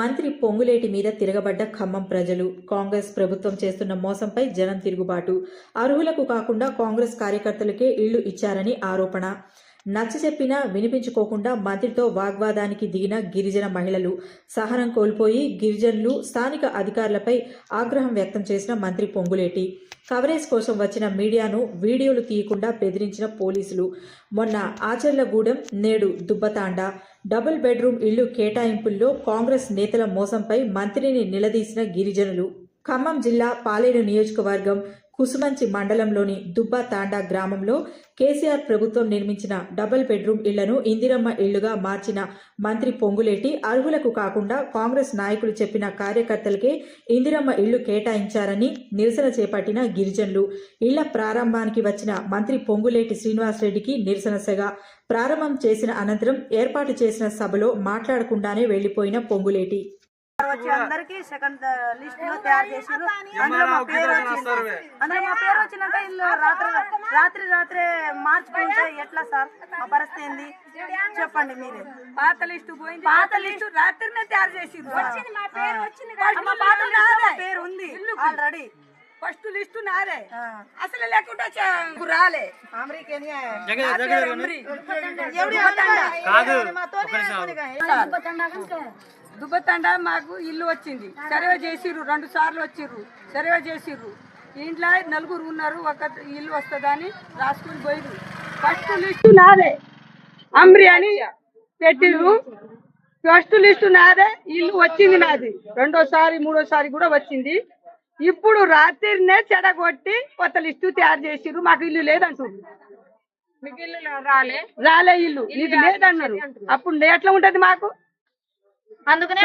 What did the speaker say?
మంత్రి పొంగులేటి మీద తిరగబడ్డ ఖమ్మం ప్రజలు కాంగ్రెస్ ప్రభుత్వం చేస్తున్న మోసంపై జనం తిరుగుబాటు. అర్హులకు కాకుండా కాంగ్రెస్ కార్యకర్తలకే ఇళ్ళు ఇచ్చారని ఆరోపణ. నచ్చ చెప్పినా వినిపించుకోకుండా మంత్రితో వాగ్వాదానికి దిగిన గిరిజన మహిళలు సహనం కోల్పోయి గిరిజనులు స్థానిక అధికారులపై ఆగ్రహం వ్యక్తం చేసిన మంత్రి పొంగులేటి. కవరేజ్ కోసం వచ్చిన మీడియాను వీడియోలు తీయకుండా బెదిరించిన పోలీసులు. మొన్న ఆచర్లగూడెం నేడు దుబ్బతాండ. డబుల్ బెడ్రూమ్ ఇళ్ళు కేటాయింపుల్లో కాంగ్రెస్ నేతల మోసంపై మంత్రిని నిలదీసిన గిరిజనులు. ఖమ్మం జిల్లా పాలేరు నియోజకవర్గం కుసుమంచి మండలంలోని దుబ్బా తాండా గ్రామంలో కేసీఆర్ ప్రభుత్వం నిర్మించిన డబుల్ బెడ్రూమ్ ఇళ్ళను ఇందిరమ్మ ఇళ్ళుగా మార్చిన మంత్రి పొంగులేటి అర్హులకు కాకుండా కాంగ్రెస్ నాయకులు చెప్పిన కార్యకర్తలకే ఇందిరమ్మ ఇళ్ళు కేటాయించారని నిరసన చేపట్టిన గిరిజనులు. ఇళ్ళ ప్రారంభానికి వచ్చిన మంత్రి పొంగులేటి శ్రీనివాసరెడ్డికి నిరసనసగా ప్రారంభం చేసిన అనంతరం ఏర్పాటు చేసిన సభలో మాట్లాడకుండానే వెళ్ళిపోయిన పొంగులేటి. వచ్చి అందరికి సెకండ్ లిస్ట్లో తయారు చేసారు అందులో మా పేరు వచ్చింది. అందులో మా పేరు వచ్చినాక ఇల్లు రాత్రి రాత్రి రాత్రి మార్చుకుంటే ఎట్లా సార్? మా పరిస్థితి ఏంది? చెప్పండి మీరే. పాత లిస్టు పోయింది. పాత లిస్టు రాత్రినే తయారు చేసి వచ్చింది మా పేరు వచ్చింది మా పాత లిస్ట్లో మా పేరు ఉంది. ఆల్రెడీ ఫస్ట్ లిస్టు నాదే. అసలు లేకుండా రాలే. అమెరికా. దుబ్బతండ మాకు ఇల్లు వచ్చింది. సర్వే చేసిర్రు రెండు సార్లు వచ్చిర్రు సర్వే చేసిర్రు. ఇంట్లో నలుగురు ఉన్నారు ఒక ఇల్లు వస్తుందని రాసుకుని పోయిర్రు. ఫస్ట్ లిస్టు నాదే. అమ్రి అని పెట్టిర్రు. ఫస్ట్ లిస్టు నాదే ఇల్లు వచ్చింది నాది. రెండోసారి మూడోసారి కూడా వచ్చింది. ఇప్పుడు రాత్రినే చెడగొట్టి కొత్త లిస్టు తయారు చేసిర్రు. మాకు ఇల్లు లేదంటున్నారు రాలే? ఇల్లు. నీకు లేదన్నారు. అప్పుడు ఎట్లా ఉంటది మాకు? అందుకనే